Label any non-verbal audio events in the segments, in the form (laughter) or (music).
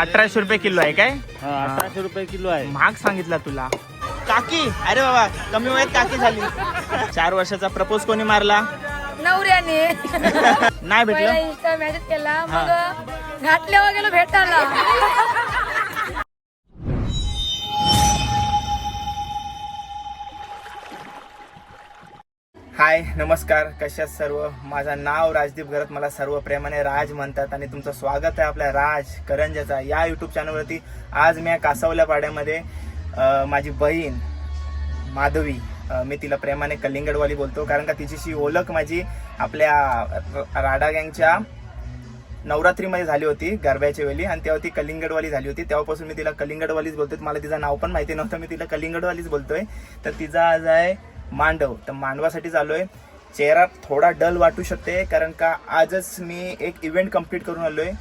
अठराशे रुपये किलो आहे काय? हा अठराशे रुपये किलो आहे. महाग सांगितला तुला. काकी अरे बाबा कमी वयात काकी झाली. चार वर्षाचा प्रपोज कोणी मारला? नवऱ्याने. नाही पहिला भेटलं इंस्टा मॅसेज केला मग घातल्यावर गेलो भेटायला. हाय नमस्कार कशात सर्व? माझं नाव राजदीप घरत मला सर्व प्रेमाने राज म्हणतात आणि तुमचं स्वागत आहे आपल्या राज करंजाचा या यूट्यूब चॅनलवरती आज मी कासवल्या कासावल्या पाड्यामध्ये माझी बहीण माधवी मी तिला प्रेमाने कलिंगडवाली बोलतो कारण का तिच्याशी ओळख माझी आपल्या राडा गँगच्या नवरात्रीमध्ये झाली होती गरब्याच्या वेळी आणि तेव्हा ती कलिंगडवाली झाली होती. तेव्हापासून मी तिला कलिंगडवालीच बोलतोय. मला तिचं नाव पण माहिती नव्हतं मी तिला कलिंगडवालीच बोलतोय. तर तिचा आज आहे मांडव. तर मांडवासाठी चाललोय. चेहरा थोडा डल वाटू शकते कारण का आजच मी एक इव्हेंट कंप्लीट करून आलो आहे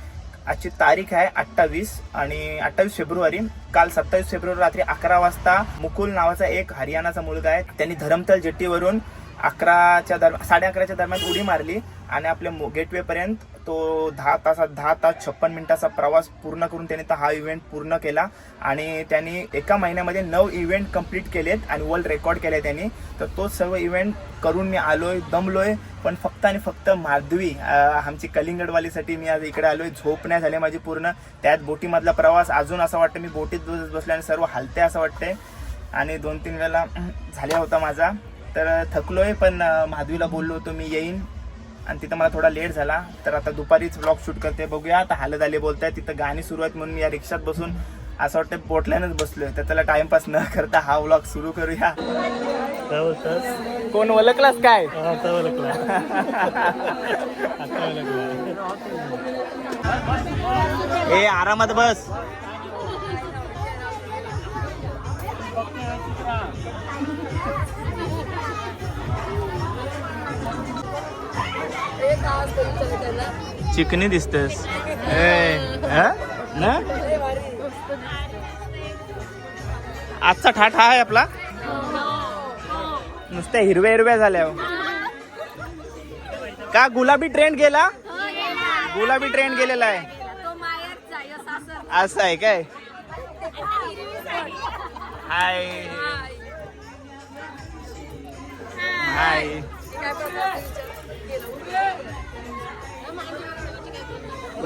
आजची तारीख आहे अठ्ठावीस आणि अठ्ठावीस फेब्रुवारी. काल सत्तावीस फेब्रुवारी रात्री अकरा वाजता मुकुल नावाचा एक हरियाणाचा मुलगा आहे. त्यांनी धरमतल जेट्टीवरून अकराच्या दरम्यान साडे अकराच्या दरम्यान उडी मारली आणि आपल्या गेटवे पर्यंत तो दहा तासात दहा तास छप्पन मिनिटाचा प्रवास पूर्ण करून त्याने तर हा इव्हेंट पूर्ण केला आणि त्यांनी एका महिन्यामध्ये नऊ इव्हेंट कंप्लीट केलेत आणि वर्ल्ड रेकॉर्ड केले त्यांनी. तर तो सर्व इव्हेंट करून मी आलोय दमलोय पण फक्त आणि फक्त माधवी आमची कलिंगडवालीसाठी मी आज इकडे आलोय. झोप नाही झाली माझी पूर्ण. त्यात बोटीमधला प्रवास अजून असं वाटतं मी बोटीत बसले आणि सर्व हलते असं वाटतंय. आणि दोन तीन वेळेला झाल्या होता माझा. तर थकलोय पण अं, माधवीला बोललो होतो मी येईन. आणि तिथं मला थोडा लेट झाला. तर आता दुपारीच ब्लॉग शूट करते. बघूया आता हालत आले बोलताय. तिथं गाणी सुरू आहेत म्हणून मी या रिक्षात बसून असं वाटतं बोटल्यानंच बसलोय. तर त्याला टाइमपास न करता हा व्लॉग सुरू करूया. काय बोलतात कोण ओळखलास काय? हा, ओळखला. ए आरामात बस. चिकनी दिसतेस. ना? आजचा ठाठ हा आहे आपला? नुसत्या हिरव्या हिरव्या झाल्या हो. का गुलाबी ट्रेंड गेला? गुलाबी ट्रेंड गेलेला आहे. असं आहे काय? हाय. हाय.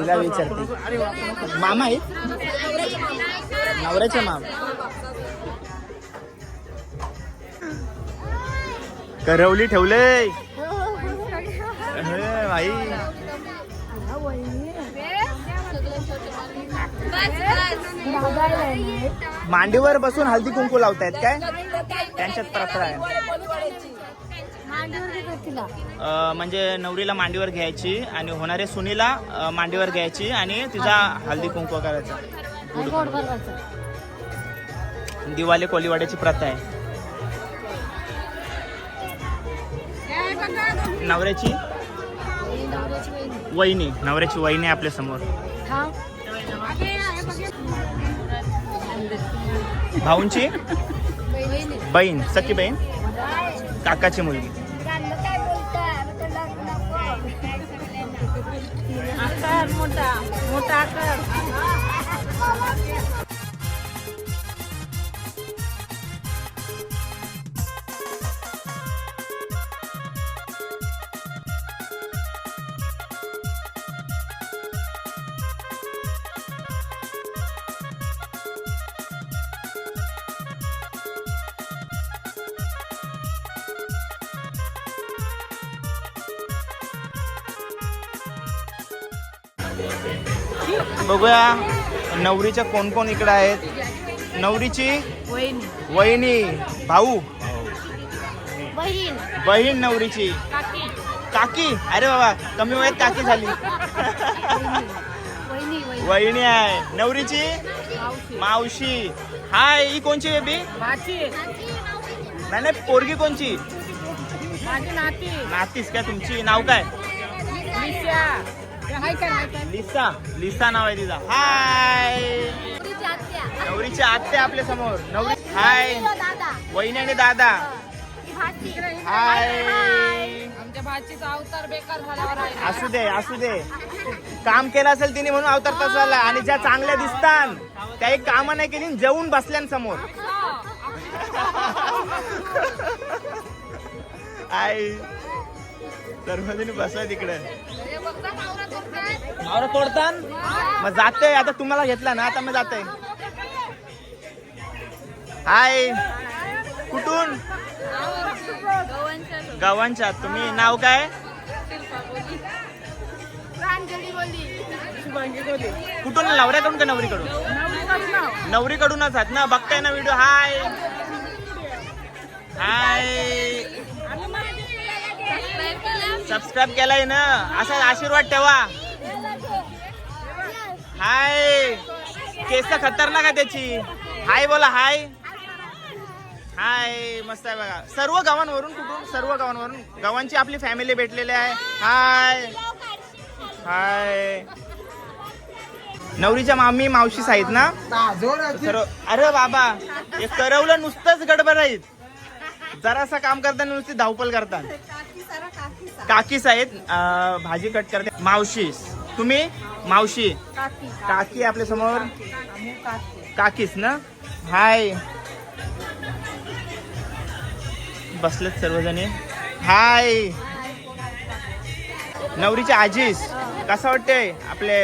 तिला विचारते. मामा आहे नवऱ्याचे मामा. करवली ठेवले. भाई मांडीवर बसून हळदी कुंकू लावतायत काय? त्यांच्यात प्रथा आहे. म्हणजे नवरीला मांडीवर घ्यायची आणि होणारे सुनीला मांडीवर घ्यायची आणि तिचा हल्दी कुंकू करायचा. दिवाळी कोलीवाड्याची प्रथा आहे. नवऱ्याची? वहिनी. नवऱ्याची वहिनी आपल्यासमोर. भाऊंची? बहीण. सखी बहीण? काकाची मुलगी. आकार मोठा मोठा आकार. बघूया नवरीच्या कोण कोण इकडे आहेत? नवरीची? वहिनी. भाऊ? बहीण. नवरीची. काकी. काकी? अरे बाबा कमी वयात काकी झाली. वहिनी आहे. नवरीची? मावशी. हाय ही कोणची बेबी? नाही नाही पोरगी कोणची? नातीस का तुमची? नाव काय? लिस्या हाय काय हाय काय लिसा लिसा नाव आहे तिचा. हाय. नवरीची आत्या. आपल्यासमोर. नवरी हाय. दादा. वहिनी आणि दादा. हाय. आमच्या भाचीचा अवतार बेकार झाल्यावर आहे. असू दे असू दे. काम केलं असेल तिने म्हणून अवतार तसा झाला. आणि ज्या चांगल्या दिसतात त्या एक कामं नाही केली जेवून बसल्यान समोर. आई तिकडे. नवरा तोडतान? मग जाते आता तुम्हाला घेतला ना आता मी जाते हाय. कुठून? गावांच्या तुम्ही नाव काय? कुठून? नवऱ्याकडून का नवरीकडून? नवरीकडूनच आहात ना बघताय ना व्हिडिओ हाय. हाय. सबस्क्राईब केलाय ना. असा आशीर्वाद ठेवा. हाय. केस खतरनाक आहे त्याची. हाय बोला हाय. हाय मस्त आहे बघा. सर्व गावांवरून कुठून सर्व गावांवरून गावांची आपली फॅमिली भेटलेली आहे. हाय. हाय. नवरीच्या मामी मावशीच आहेत ना? सर्व अरे बाबा हे करवलं नुसतंच गडबड आहेत जरासा काम करताना नुसती धावपल करतात. काकीस आहेत अं, भाजी कट करते. मावशी तुम्ही? मावशी. काकी. आपल्यासमोर? काकीस ना? हाय. बसलेत सर्वजणी. हाय. नवरीची आजीस कसं वाटतंय आपले?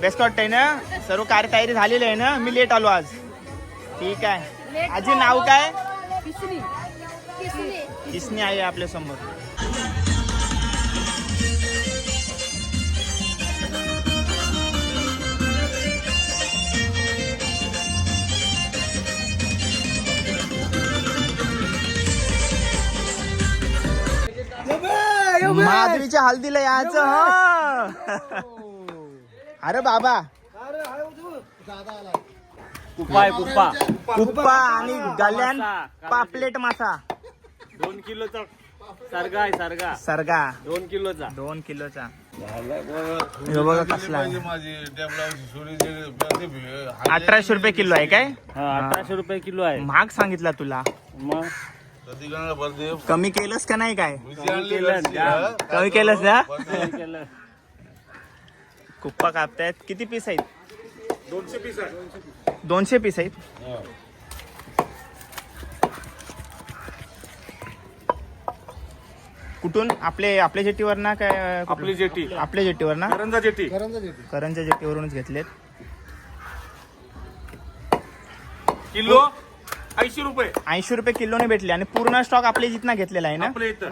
बेस्ट वाटतंय. ना? सर्व कार्य तयारी झालेली आहे ना? मी लेट आलो आज. ठीक आहे. आजी नाव काय? किसनी आहे आपल्यासमोर. माधवीच्या हल्दीला यायचं हा. अरे बाबा. कुप्पा आहे कुप्पा कुप्पा आणि गल्यान पापलेट मासा. दोन किलोचा सरगा आहे सरगा. सरगा. दोन किलोचा. दोन किलोचा. हे बघा कसला आहे. अठराशे रुपये किलो आहे काय? हा अठराशे रुपये किलो आहे. महाग सांगितला तुला. मग? कमी केलंस का नाही काय? केलं. कमी केलंस ना केलं कुप्पा कापतायत. किती पीस आहेत? दोनशे पीस आहेत दोनशे पीस आहेत? कुठून? आपले आपल्या जेटीवर ना काय कुठून? आपली जेटी. आपल्या जेटीवर ना करंजा जेटी. करंजा जेटीवरूनच घेतलेत. किलो? ऐंशी रुपये. ऐंशी रुपये किलोने भेटले आणि पूर्ण स्टॉक आपल्या जिथनं घेतलेला आहे ना? आपल्या इथं.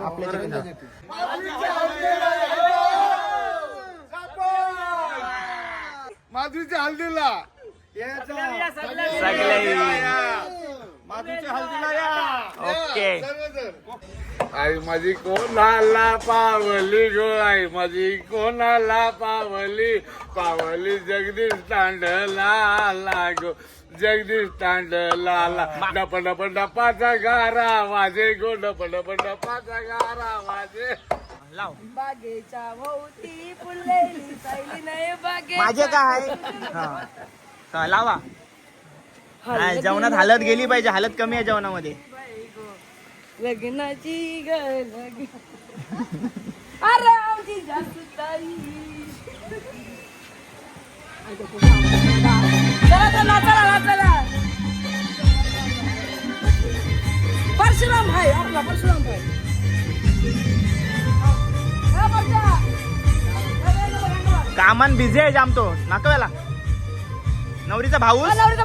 माधुरीच्या हल्दीला. सगळे ओके. आई माझी कोणाला पावली गो आई माझी कोणाला पावली? पावली जगदीश तांडला लागो जगदीश तांडला डप डप डपाचा गारा वाजे गो डप डप डपाचा गारा वाजे. लाव. बागेच्या भोवती फुललेली माझे काय? (laughs) लावा. हा, जेवणात हालत गेली पाहिजे हालत कमी आहे जेवणामध्ये. लग्नाची ग लग्न अरे आमची जासूताई चला चला चला चला परशुराम भाई आपला परशुराम भाई. कामान बिझी आहे जाम तो. नाकव्याला नवरीचा भाऊ नवरीचा.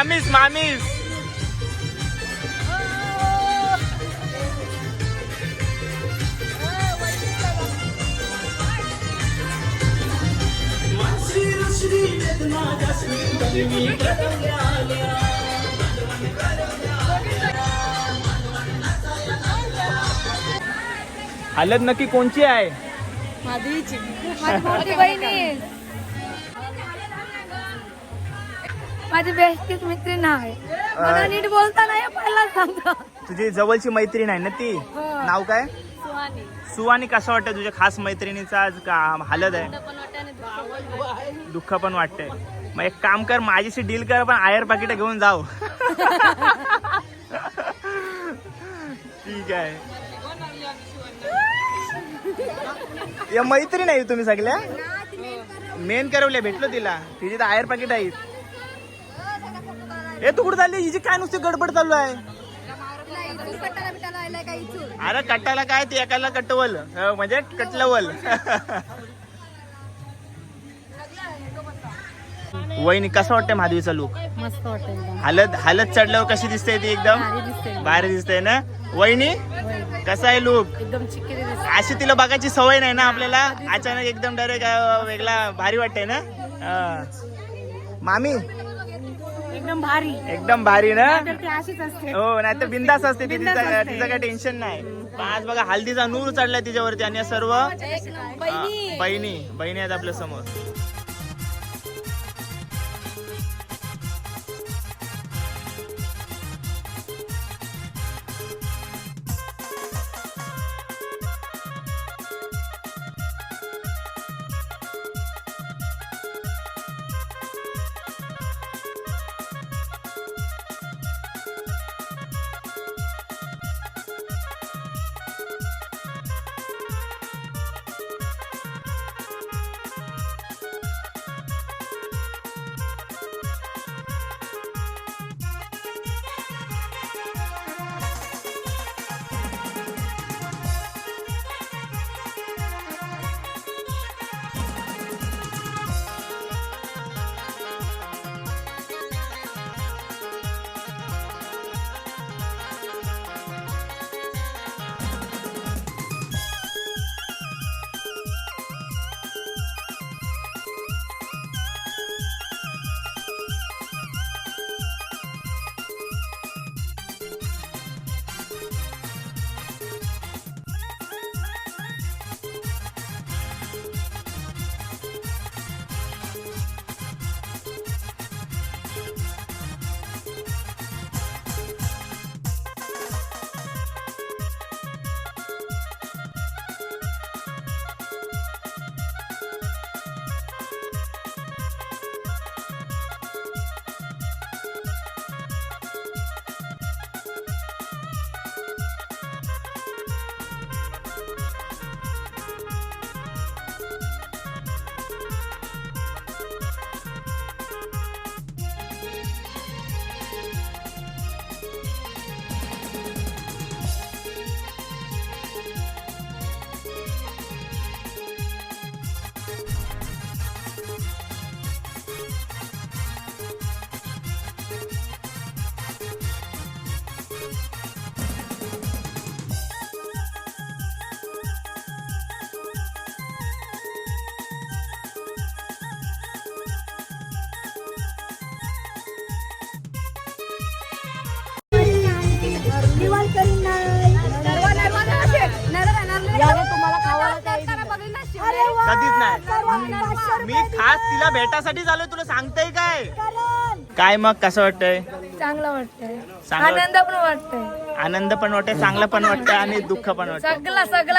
मामीस मामीस हालत नक्की कोणची आहे? माझी बहिणी माझी बेस्टीच मैत्रीण आहे. मला नीट बोलता नाही पहिला सांगतो. तुझी जवळची मैत्रीण आहे ना ती? हो. नाव काय? सुहानी. सुवानी कसं वाटतं तुझ्या खास मैत्रिणीचा आज का हालत आहे? दुःख पण वाटतंय मग एक काम कर माझ्याशी डील कर पण आयर पाकिट घेऊन जाऊ ठीक आहे. या मैत्रीण आहे तुम्ही सगळ्या? मेन करवल्या भेटलो तिला. तिची तर आयर पाकिट आहेत. ए तू कुठं चालली? हिची काय नुसती गडबड चालू आहे? अरे कट्टाला काय ते? एकाला कटवल. म्हणजे कटलवल. (laughs) वहिनी कसं वाटतंय माधवीचा लुक मस्त वाटेल हालत हालत चढल्यावर कशी दिसते ती एकदम? भारी दिसते. ना? वहिनी कसा आहे लुक एकदम अशी तिला बघायची सवय नाही ना आपल्याला? अचानक एकदम डायरेक्ट वेगळा भारी वाटतंय ना. मामी एकदम भारी. एकदम भारी ना? अशीच असते. हो नाही तर बिंदास असते ती बिनधास्त तिचं असते. तिचं काही टेन्शन नाही. पण आज बघा हल्दीचा नूर चढलाय तिच्यावरती आणि या सर्व हा, बहिणी. बहिणी आहेत आपल्यासमोर. कधीच नाही. मी खास तिला भेटासाठी आलोय तुला सांगतय काय? काय मग कसं वाटतंय? चांगलं वाटतंय. आनंद पण वाटतंय. आनंद पण वाटतंय चांगलं पण वाटतंय आणि दुःख पण वाटतंय. सगळं सगळं.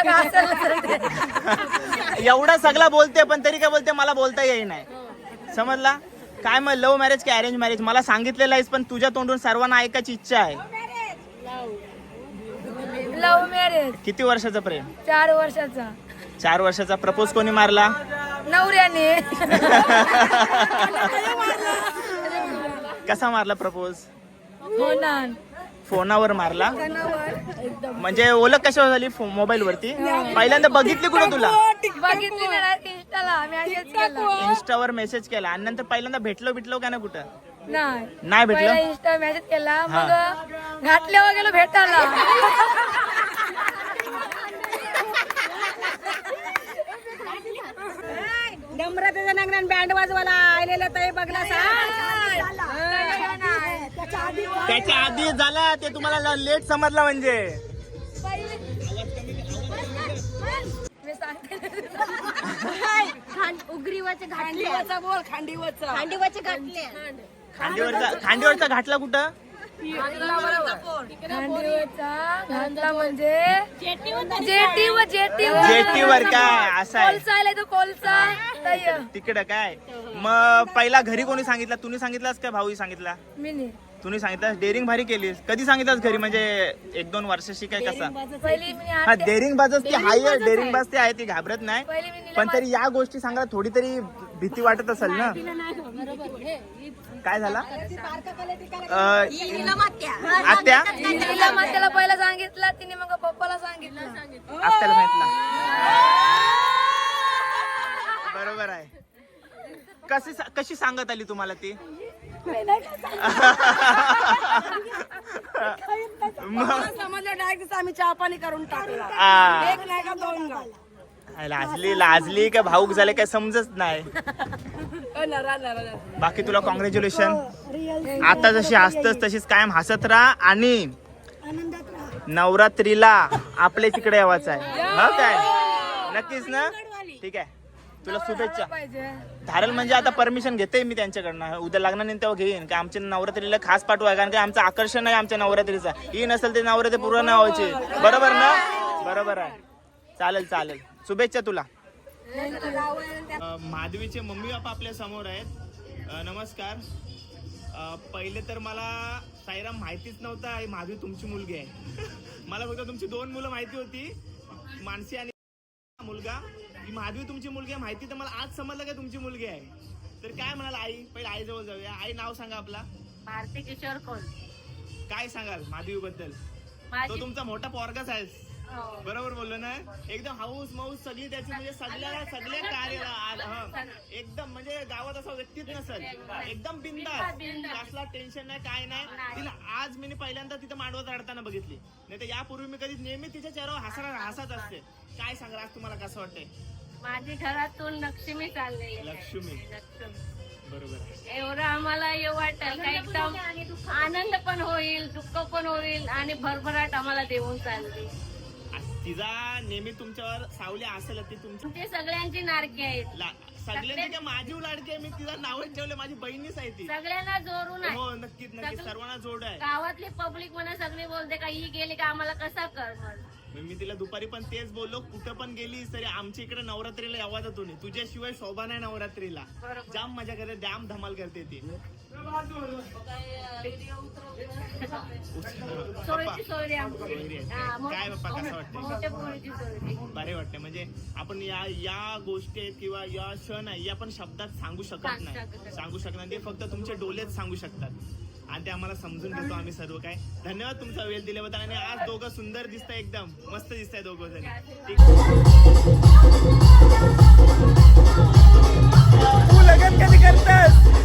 (laughs) एवढा सगळा बोलते पण तरी काय बोलते मला बोलता येई नाही. समजला? काय मग लव्ह मॅरेज की अरेंज मॅरेज मला सांगितलेलं आहेस पण तुझ्या तोंडून सर्वांना ऐकायची इच्छा आहे. लव्ह मॅरेज किती वर्षाचं प्रेम? चार वर्षाचा. चार वर्षाचा प्रपोज कोणी मारला? नवऱ्याने. कसा मारला प्रपोज? फोनावर मारला? म्हणजे ओळख कशावर झाली मोबाईल वरती पहिल्यांदा बघितली कुठं तुला? बघितली ना इंस्टाला मेसेज केला. इन्स्टावर मेसेज केला. आणि नंतर पहिल्यांदा भेटलो भेटलो का ना कुठं? नाही. नाही पहिला भेटलो इंस्टा मेसेज केला मग गेलो भेटायला. (laughs) नम्रतेचं नगन बँड वाजवायला आलेलं ते बघला त्याच्या आधी झाला ते तुम्हाला लेट समजला म्हणजे. उगरीवाचे घाटले बोल खांडीवचा खांडीवाचे घाटले खांडीवरचा खांडीवरचा घाटला कुठं? खांडीवरचा घातला म्हणजे जेटीवर काय? असं आहे. कोलचा आलाय तो कोलचा तय. तिकडं काय? मग पहिला घरी कोणी सांगितलं? तुम्ही सांगितलंस का भाऊ सांगितला? मी नाही तुम्ही सांगितलं डेअरिंग भारी केलीस. कधी सांगितलंस घरी? म्हणजे एक दोन वर्षाशी काय कसं? पहिली मी हा आठ- डेअरिंग बाजच ती हाय डेअरिंग बाज ती आहे ती घाबरत नाही. पहिली मी नीला पण तरी या गोष्टी सांगायला थोडी तरी भीती वाटत असेल ना? काय झाला? आत्या. नीला मातेला पहिला सांगितलं तिने मग पप्पाला सांगितलं. आत्याला माहितला बरोबर आहे. कशी कशी सांगत आली तुम्हाला ती? (laughs) मग? समजलं डायरेक्ट आम्ही चहा पाणी करून टाकला. एक नाही का दोन गाव लाजली लाजली का भाऊक झाले काय समजत नाही. नरा नरा नरा. बाकी तुला कॉंग्रॅच्युलेशन आता जशी असतस तशीच कायम हसत राहा आणि नवरात्रीला आपल्या तिकडे यावाचं आहे. हो काय? नक्कीच ना? ठीक आहे. तुला शुभेच्छा. धारल म्हणजे आता परमिशन घेते मी त्यांच्याकडनं. उद्या लग्नानंतर तेव्हा घेईन. का आमच्या नवरात्रीला खास पाठवा आहे. कारण की आमचं आकर्षण आहे आमच्या नवरात्रीचा. ही नसेल ते नवरात्री पूर्ण नाही व्हायची. बरोबर ना? बरोबर आहे. चालेल चालेल. शुभेच्छा तुला. माधवीचे मम्मी बापा आपल्यासमोर आहेत. अ, नमस्कार. अ, पहिले तर मला साईराम माहितीच नव्हता ही माधवी तुमची मुलगी आहे. (laughs) मला फक्त तुमची दोन मुलं माहिती होती. मानसी आणि मुलगा. ही माधवी तुमची मुलगी आहे. माहिती तर मला आज समजलं का तुमची मुलगी आहे. तर काय म्हणाल आई? पहिले आई जवळ जाऊया. आई नाव सांगा आपला. भारती किशोर कोण काय सांगाल माधवी बद्दल तो माझी तुमचा मोठा पोरगाच आहे. बरोबर बोललो ना? एकदम हाऊस माऊस सगळी त्याची म्हणजे सगळ्या सगळ्या कार्याला हं. एकदम म्हणजे गावात असा व्यक्तीच नसेल. एकदम बिंदास. कसला टेन्शन नाही काय नाही. तिला आज मी पहिल्यांदा तिथं मांडवत रडताना बघितली. नाही तर यापूर्वी मी कधी नेहमी तिच्या चेहऱ्यावर हसरा हसत असते. काय सांगा आज तुम्हाला कसं वाटतंय? माझी घरातून लक्ष्मी चाललेली आहे. लक्ष्मी. बरोबर. एवढं आम्हाला हे वाटेल का? एकदम आनंद पण होईल दुःख पण होईल आणि भरभराट आम्हाला देऊन चालली. तिचा नेहमी तुमच्यावर सावली असेल ती तुमची ते सगळ्यांची नारकी आहेत. ला- सगळ्यांची काय माझी लाडकी आहे मी तिला नावच ठेवले माझी बहिणीच आहे ती. सगळ्यांना जोरून आहे. हो नक्कीच नक्कीच. सर्वांना जोड आहे. गावातली पब्लिक मला सगळी बोलते का ही गेली का आम्हाला कसा कर? मग मी तिला दुपारी पण तेच बोललो कुठं पण गेलीस तरी आमच्या इकडे नवरात्रीला आवाज येतो नाही तुझ्याशिवाय शोभा नाही नवरात्रीला. जाम मजा करते जाम धमाल करते ती. काय बाप्पा, कसं सोयरी. बरे वाटते म्हणजे आपण या या गोष्टी आहेत किंवा या क्षण आहे या आपण शब्दात सांगू शकत सांग- नाही. शकत सांगू शकणार ते फक्त तुमचे डोलेच सांगू शकतात. आणि ते आम्हाला समजून घेतो आम्ही सर्व काय. धन्यवाद तुमचा वेळ दिल्याबद्दल आणि आज दोघं सुंदर दिसतंय एकदम. मस्त दिसतंय दोघं जण. तू लगन कधी करतस?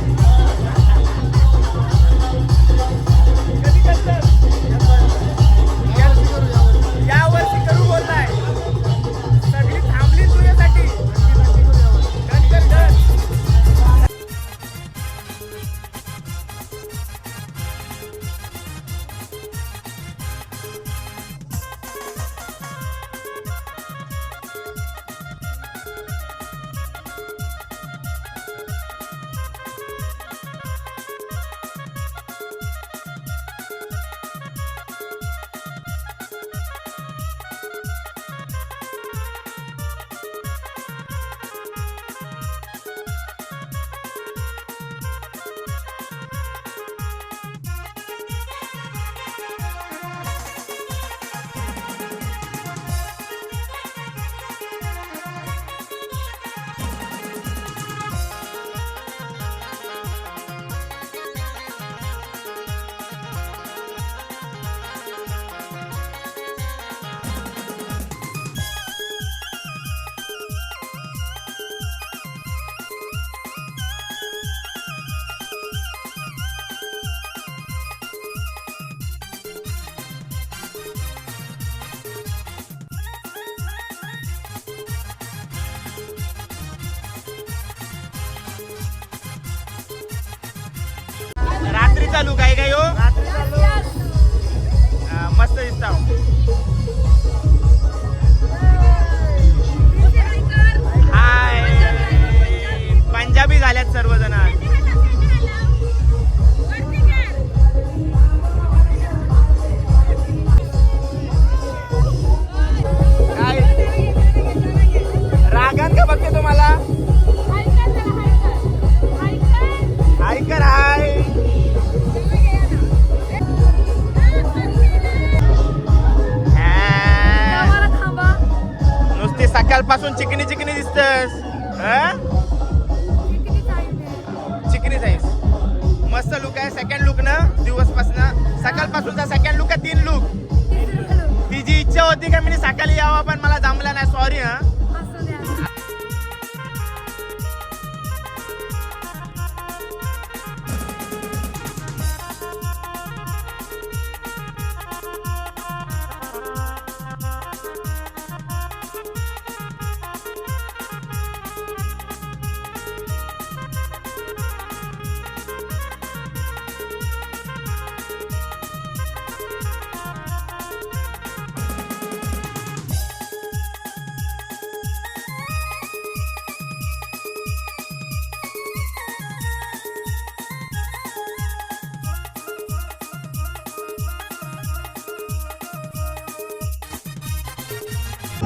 रात्रीचा लुक आहे काय हो? हा, मस्त दिसता हाय. पंजाबी झाल्यात सर्वजण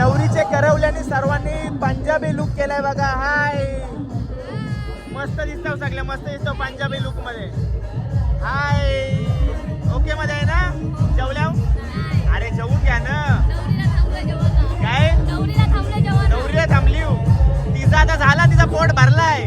नवरीचे करवल्याने सर्वांनी पंजाबी लुक केलाय बघा. हाय. मस्त दिसतो सगळे मस्त दिसतो पंजाबी लुकमध्ये. हाय. ओके मध्ये आहे ना? जेवल्या अरे जेवून घ्या ना. काय? नवरीला थांबली हो. तिचा आता झाला तिचा पोट भरलाय.